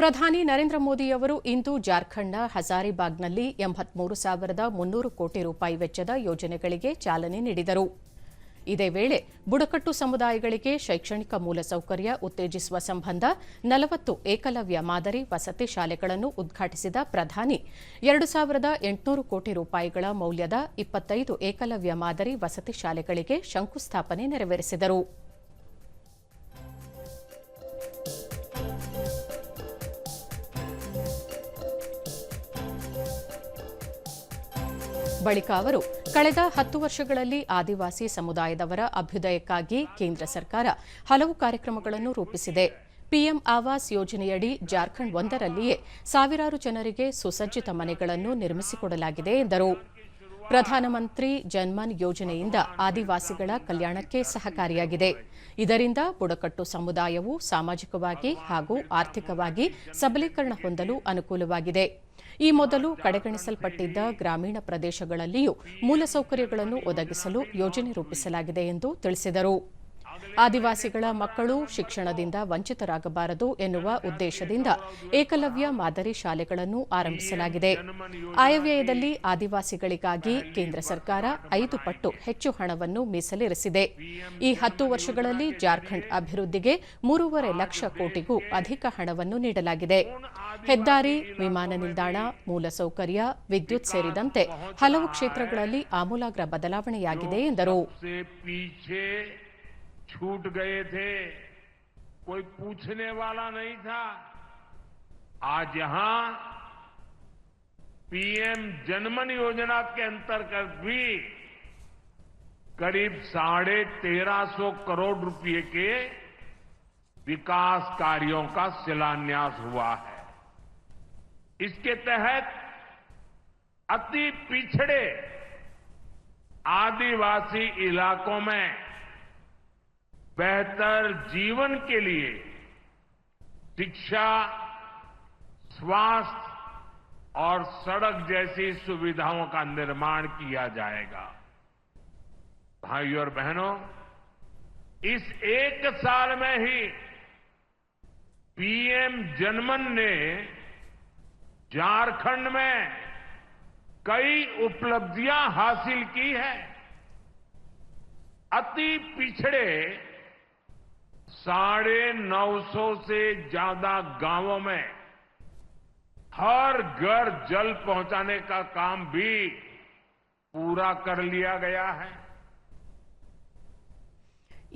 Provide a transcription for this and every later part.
ಪ್ರಧಾನಿ ನರೇಂದ್ರ ಮೋದಿಯವರು ಇಂದು ಜಾರ್ಖಂಡ್ನ ಹಜಾರಿಬಾಗ್ನಲ್ಲಿ ಎಂಬತ್ಮೂರು ಸಾವಿರದ ಮುನ್ನೂರು ಕೋಟಿ ರೂಪಾಯಿ ವೆಚ್ಚದ ಯೋಜನೆಗಳಿಗೆ ಚಾಲನೆ ನೀಡಿದರು. ಇದೇ ವೇಳೆ ಬುಡಕಟ್ಟು ಸಮುದಾಯಗಳಿಗೆ ಶೈಕ್ಷಣಿಕ ಮೂಲಸೌಕರ್ಯ ಉತ್ತೇಜಿಸುವ ಸಂಬಂಧ ನಲವತ್ತು ಏಕಲವ್ಯ ಮಾದರಿ ವಸತಿ ಶಾಲೆಗಳನ್ನು ಉದ್ಘಾಟಿಸಿದ ಪ್ರಧಾನಿ, ಎರಡು ಸಾವಿರದ ಎಂಟುನೂರು ಕೋಟಿ ರೂಪಾಯಿಗಳ ಮೌಲ್ಯದ ಇಪ್ಪತ್ತೈದು ಏಕಲವ್ಯ ಮಾದರಿ ವಸತಿ ಶಾಲೆಗಳಿಗೆ ಶಂಕುಸ್ಥಾಪನೆ ನೆರವೇರಿಸಿದರು. ಬಳಿಕ ಅವರು ಕಳೆದ ಹತ್ತು ವರ್ಷಗಳಲ್ಲಿ ಆದಿವಾಸಿ ಸಮುದಾಯದವರ ಅಭ್ಯುದಯಕ್ಕಾಗಿ ಕೇಂದ್ರ ಸರ್ಕಾರ ಹಲವು ಕಾರ್ಯಕ್ರಮಗಳನ್ನು ರೂಪಿಸಿದೆ. ಪಿಎಂ ಆವಾಸ್ ಯೋಜನೆಯಡಿ ಜಾರ್ಖಂಡ್ ಒಂದರಲ್ಲಿಯೇ ಸಾವಿರಾರು ಜನರಿಗೆ ಸುಸಜ್ಜಿತ ಮನೆಗಳನ್ನು ನಿರ್ಮಿಸಿಕೊಡಲಾಗಿದೆ ಎಂದರು. ಪ್ರಧಾನಮಂತ್ರಿ ಜನ್ಮನ್ ಯೋಜನೆಯಿಂದ ಆದಿವಾಸಿಗಳ ಕಲ್ಯಾಣಕ್ಕೆ ಸಹಕಾರಿಯಾಗಿದೆ. ಇದರಿಂದ ಬುಡಕಟ್ಟು ಸಮುದಾಯವು ಸಾಮಾಜಿಕವಾಗಿ ಹಾಗೂ ಆರ್ಥಿಕವಾಗಿ ಸಬಲೀಕರಣ ಹೊಂದಲು ಅನುಕೂಲವಾಗಿದೆ. ಈ ಮೊದಲು ಕಡೆಗಣಿಸಲ್ಪಟ್ಟಿದ್ದ ಗ್ರಾಮೀಣ ಪ್ರದೇಶಗಳಲ್ಲಿಯೂ ಮೂಲಸೌಕರ್ಯಗಳನ್ನು ಒದಗಿಸಲು ಯೋಜನೆ ರೂಪಿಸಲಾಗಿದೆ ಎಂದು ತಿಳಿಸಿದರು. ಆದಿವಾಸಿಗಳ ಮಕ್ಕಳು ಶಿಕ್ಷಣದಿಂದ ವಂಚಿತರಾಗಬಾರದು ಎನ್ನುವ ಉದ್ದೇಶದಿಂದ ಏಕಲವ್ಯ ಮಾದರಿ ಶಾಲೆಗಳನ್ನು ಆರಂಭಿಸಲಾಗಿದೆ. ಆಯವ್ಯಯದಲ್ಲಿ ಆದಿವಾಸಿಗಳಿಗಾಗಿ ಕೇಂದ್ರ ಸರ್ಕಾರ ಐದು ಪಟ್ಟು ಹೆಚ್ಚು ಹಣವನ್ನು ಮೀಸಲಿರಿಸಿದೆ. ಈ ಹತ್ತು ವರ್ಷಗಳಲ್ಲಿ ಜಾರ್ಖಂಡ್ ಅಭಿವೃದ್ಧಿಗೆ ಮೂರುವರೆ ಲಕ್ಷ ಕೋಟಿಗೂ ಅಧಿಕ ಹಣವನ್ನು ನೀಡಲಾಗಿದೆ. ಹೆದ್ದಾರಿ, ವಿಮಾನ ನಿಲ್ದಾಣ, ಮೂಲಸೌಕರ್ಯ, ವಿದ್ಯುತ್ ಸೇರಿದಂತೆ ಹಲವು ಕ್ಷೇತ್ರಗಳಲ್ಲಿ ಆಮೂಲಾಗ್ರ ಬದಲಾವಣೆಯಾಗಿದೆ ಎಂದರು. छूट गए थे। कोई पूछने वाला नहीं था। आज यहाँ पीएम जनमन योजना के अंतर्गत भी करीब साढ़े तेरह सौ करोड़ रुपए के विकास कार्यों का शिलान्यास हुआ है। इसके तहत अति पिछड़े आदिवासी इलाकों में बेहतर जीवन के लिए शिक्षा, स्वास्थ्य और सड़क जैसी सुविधाओं का निर्माण किया जाएगा। भाइयों और बहनों, इस एक साल में ही पीएम जनमन ने झारखंड में कई उपलब्धियाँ हासिल की है। अति पिछड़े साढ़े नौ सौ से ज्यादा गांवों में हर घर जल पहुंचाने का काम भी पूरा कर लिया गया है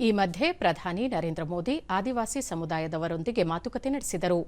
ಈ ಮಧ್ಯೆ ಪ್ರಧಾನಿ ನರೇಂದ್ರ ಮೋದಿ ಆದಿವಾಸಿ ಸಮುದಾಯದವರೊಂದಿಗೆ ಮಾತುಕತೆ ನಡೆಸಿದರು